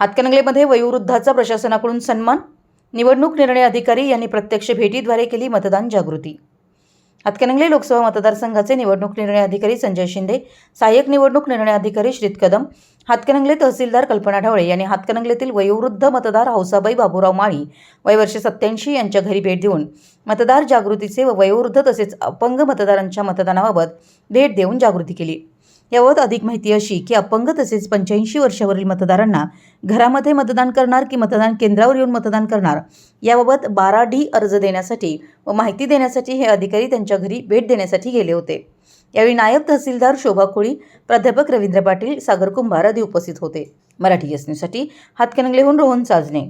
हातकणंगलेमध्ये वयोवृद्धाचा प्रशासनाकडून सन्मान निवडणूक निर्णय अधिकारी यांनी प्रत्यक्ष भेटीद्वारे केली मतदान जागृती. हातकणंगले लोकसभा मतदारसंघाचे निवडणूक निर्णय अधिकारी संजय शिंदे सहाय्यक निवडणूक निर्णय अधिकारी श्रीत कदम हातकणंगले तहसीलदार कल्पना ढवळे यांनी हातकणंगलेतील वयोवृद्ध मतदार हौसाबाई बाबूराव माळी वयवर्ष सत्याऐंशी यांच्या घरी भेट देऊन मतदार जागृतीचे व वयोवृद्ध तसेच अपंग मतदारांच्या मतदानाबाबत भेट देऊन जागृती केली. याबाबत अधिक माहिती अशी की अपंग तसेच पंच्याऐंशी वर्षावरील मतदारांना घरामध्ये मतदान करणार की मतदान केंद्रावर येऊन मतदान करणार याबाबत बारा डी अर्ज देण्यासाठी व माहिती देण्यासाठी हे अधिकारी त्यांच्या घरी भेट देण्यासाठी गेले होते. यावेळी नायब तहसीलदार शोभा कोळी प्राध्यापक रवींद्र पाटील सागर कुंभार आदी उपस्थित होते. मराठी एस न्यूजसाठी हातकणंगलेहून रोहन चाजणे.